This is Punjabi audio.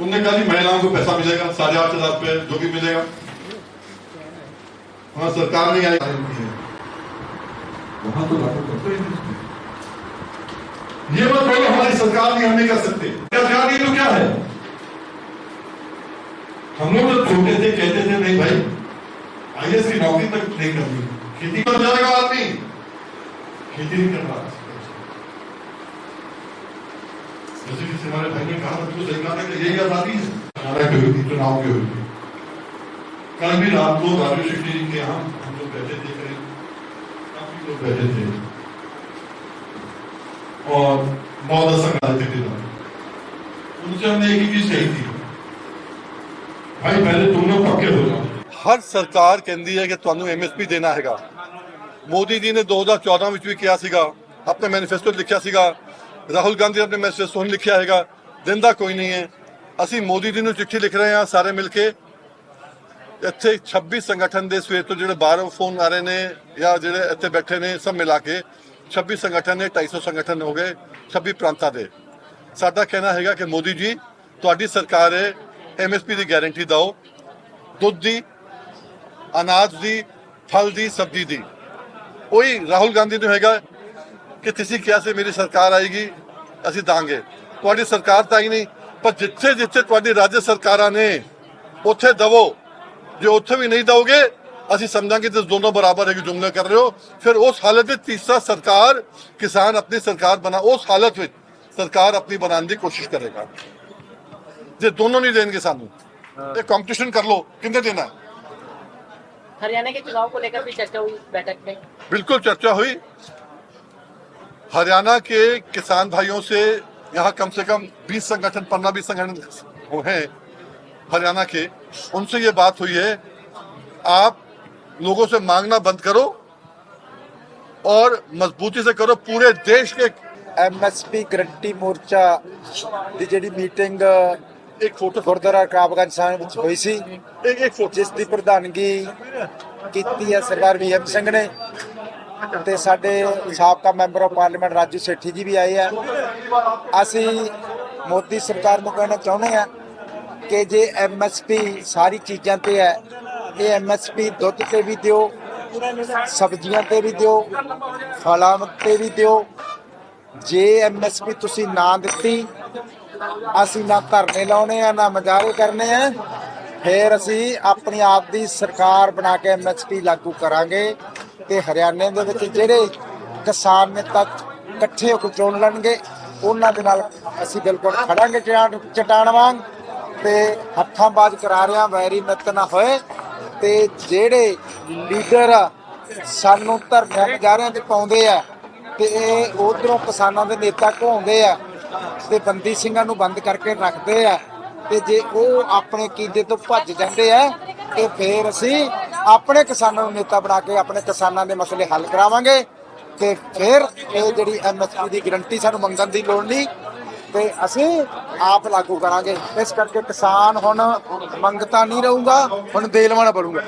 उनने कहा जी महिलाओं को पैसा मिलेगा साढ़े आठ हज़ार रुपये जो भी मिलेगा। वहाँ सरकार नहीं आई। वहाँ तो लागू करते ही। ये मत बोलो हमारी सरकार नहीं हम नहीं कर सकते। सरकार नहीं तो क्या है? हम लोग जब छोटे थे कहते थे नहीं भाई आईएएस की नौकरी तक नहीं करनी। खेती कर जाएगा आदमी। खेती नहीं कर रहा। जैसे किसी हमारे भाई ने कहा था तो सही कहा था कि यही आजादी है हमारा की हुई थी चुनाव की हुई थी कल भी रात को राजू शेट्टी जी के यहाँ हम लोग बैठे थे करीब काफी लोग बैठे थे और नौ दस तक आए थे दिन उनसे हमने एक ही चीज कही थी भाई पहले तुम लोग पक्के हो जाओ ਹਰ ਸਰਕਾਰ ਕਹਿੰਦੀ ਹੈ ਕਿ ਤੁਹਾਨੂੰ ਐਮਐਸਪੀ ਦੇਣਾ ਹੈਗਾ ਮੋਦੀ ਜੀ ਨੇ 2014 ਵਿੱਚ ਵੀ ਕਿਹਾ ਸੀਗਾ ਆਪਣੇ ਮੈਨੀਫੈਸਟੋ 'ਚ ਲਿਖਿਆ ਸੀਗਾ ਰਾਹੁਲ ਗਾਂਧੀ ਆਪਣੇ ਮੈਸੇਜ 'ਚ ਲਿਖਿਆ ਹੈਗਾ ਦਿਨ ਦਾ ਕੋਈ ਨਹੀਂ ਹੈ। ਅਸੀਂ ਮੋਦੀ ਜੀ ਨੂੰ ਚਿੱਠੀ ਲਿਖ ਰਹੇ ਹਾਂ ਸਾਰੇ ਮਿਲ ਕੇ। ਇੱਥੇ 26 ਸੰਗਠਨ ਦੇ ਸਵੇਰ ਤੋਂ ਜਿਹੜੇ ਬਾਹਰੋਂ ਫੋਨ ਆ ਰਹੇ ਨੇ ਜਾਂ ਜਿਹੜੇ ਇੱਥੇ ਬੈਠੇ ਨੇ ਸਭ ਮਿਲਾ ਕੇ 26 ਸੰਗਠਨ ਨੇ 250 ਸੰਗਠਨ ਹੋ ਗਏ 26 ਪ੍ਰਾਂਤਾਂ ਦੇ। ਸਾਡਾ ਕਹਿਣਾ ਹੈਗਾ ਕਿ ਮੋਦੀ ਜੀ, ਤੁਹਾਡੀ ਸਰਕਾਰ ਹੈ ਐਮਐਸਪੀ ਦੀ ਗਾਰੰਟੀ ਦਿਓ। ਦੁੱਧ ਦੀ, ਅਨਾਜ ਦੀ, ਫਲ ਦੀ, ਸਬਜ਼ੀ ਦੀ। ਉਹੀ ਰਾਹੁਲ ਗਾਂਧੀ ਨੂੰ ਹੈਗਾ ਕਿ ਤੁਸੀਂ ਕਿਹਾ ਸੀ ਮੇਰੀ ਸਰਕਾਰ ਆਏਗੀ ਅਸੀਂ ਦਾਂਗੇ ਤੁਹਾਡੀ ਸਰਕਾਰ ਤਾਂ ਹੀ ਨਹੀਂ ਪਰ ਜਿੱਥੇ ਜਿੱਥੇ ਤੁਹਾਡੀ ਰਾਜ ਸਰਕਾਰਾਂ ਨੇ ਉੱਥੇ ਦਵੋ ਜੇ ਉੱਥੇ ਵੀ ਨਹੀਂ ਦਓਗੇ ਅਸੀਂ ਸਮਝਾਂਗੇ ਤੁਸੀਂ ਦੋਨੋਂ ਬਰਾਬਰ ਹੈ ਕਿ ਜੁਮਲੇ ਕਰ ਰਹੇ ਹੋ ਫਿਰ ਉਸ ਹਾਲਤ ਵਿੱਚ ਤੀਸਰਾ ਸਰਕਾਰ ਕਿਸਾਨ ਆਪਣੀ ਸਰਕਾਰ ਬਣਾ ਉਸ ਹਾਲਤ ਵਿੱਚ ਸਰਕਾਰ ਆਪਣੀ ਬਣਾਉਣ ਦੀ ਕੋਸ਼ਿਸ਼ ਕਰੇਗਾ ਜੇ ਦੋਨੋਂ ਨਹੀਂ ਦੇਣਗੇ ਸਾਨੂੰ ਇਹ ਕੰਪੀਟੀਸ਼ਨ ਕਰ ਲਓ ਕਿੰਨੇ ਦੇਣਾ ਹੈ हरियाणा के चुनाव को लेकर भी चर्चा हुई बैठक में बिल्कुल चर्चा हुई हरियाणा के किसान भाइयों से यहाँ कम से कम 20 संगठन पंद्रह बीस संगठन वो हैं हरियाणा के उनसे ये बात हुई है आप लोगों से मांगना बंद करो और मजबूती से करो पूरे देश के ਐਮਐਸਪੀ ਗਰੰਟੀ ਮੋਰਚਾ ਦੀ ਜਿਹੜੀ ਮੀਟਿੰਗ एक फोटो ਗੁਰਦੁਆਰਾ ਕਾਬਗੰਜ ਸਾਹਿਬ ਵਿੱਚ ਹੋਈ ਸੀ एक एक फोटो ਜਿਸ ਦੀ ਪ੍ਰਧਾਨਗੀ ਕੀਤੀ ਹੈ ਸਰਦਾਰ ਵੀਐਮ ਸਿੰਘ ਨੇ ਤੇ ਸਾਡੇ ਸਾਬਕਾ member of parliament Raju Sethi ji ਵੀ ਆਏ ਆ। ਅਸੀਂ ਮੋਦੀ ਸਰਕਾਰ ਨੂੰ ਕਹਿਣਾ ਚਾਹੁੰਦੇ ਆ ਕਿ ਜੇ ਐਮਐਸਪੀ ਸਾਰੀ ਚੀਜ਼ਾਂ ਤੇ ਹੈ, ਇਹ ਐਮਐਸਪੀ ਦੁੱਧ ਤੇ ਵੀ ਦਿਓ, ਸਬਜ਼ੀਆਂ ਤੇ ਵੀ ਦਿਓ, ਫਲਾਂ ਤੇ ਵੀ ਦਿਓ। ਜੇ ਐਮਐਸਪੀ ਤੁਸੀਂ ਨਾ ਦਿੱਤੀ, ਅਸੀਂ ਨਾ ਧਰਨੇ ਲਾਉਣੇ ਆ, ਨਾ ਮਜ਼ਾਰੇ ਕਰਨੇ ਆ, ਫਿਰ ਅਸੀਂ ਆਪਣੀ ਆਪ ਦੀ ਸਰਕਾਰ ਬਣਾ ਕੇ ਐਮਐਸਪੀ ਲਾਗੂ ਕਰਾਂਗੇ। ਤੇ ਹਰਿਆਣੇ ਦੇ ਵਿੱਚ ਜਿਹੜੇ ਕਿਸਾਨ ਨੇਤਾ ਇਕੱਠੇ ਹੋ ਕੇ ਚੋਣ ਲੜਨਗੇ ਉਹਨਾਂ ਦੇ ਨਾਲ ਅਸੀਂ ਬਿਲਕੁਲ ਖੜਾਂਗੇ ਚਟਾਨ ਚਟਾਨ ਵਾਂਗ ਤੇ ਹੱਥਾਂ ਬਾਜ ਕਰਾ ਰਿਆਂ ਵੈਰੀ ਮਿੱਤ ਨਾ ਹੋਏ ਤੇ ਜਿਹੜੇ ਲੀਡਰ ਸਾਨੂੰ ਧਰਨਿਆਂ ਮਜ਼ਾਰਿਆਂ ਤੇ ਪਾਉਂਦੇ ਆ ਤੇ ਇਹ ਉਧਰੋਂ ਕਿਸਾਨਾਂ ਦੇ ਨੇਤਾ ਘੁੰਮਦੇ ਆ ਤੇ ਬੰਦੀ ਸਿੰਘਾਂ ਨੂੰ ਬੰਦ ਕਰਕੇ ਰੱਖਦੇ ਆ ਤੇ ਜੇ ਉਹ ਆਪਣੇ ਕੀਦੇ ਤੋਂ ਭੱਜ ਜਾਂਦੇ ਆ, ਤੇ ਫੇਰ ਅਸੀਂ ਆਪਣੇ ਕਿਸਾਨਾਂ ਨੂੰ ਨੇਤਾ ਬਣਾ ਕੇ ਆਪਣੇ ਕਿਸਾਨਾਂ ਦੇ ਮਸਲੇ ਹੱਲ ਕਰਾਵਾਂਗੇ ਤੇ ਫਿਰ ਇਹ ਜਿਹੜੀ ਐਮਐਸਪੀ ਦੀ ਗਰੰਟੀ ਸਾਨੂੰ ਮੰਗਣ ਦੀ ਲੋੜ ਨਹੀਂ ਤੇ ਅਸੀਂ ਆਪ ਲਾਗੂ ਕਰਾਂਗੇ। ਇਸ ਕਰਕੇ ਕਿਸਾਨ ਹੁਣ ਮੰਗਤਾ ਨਹੀਂ ਰਹੂਗਾ, ਹੁਣ ਦੇਲਵਾਨਾ ਬਣੂਗਾ।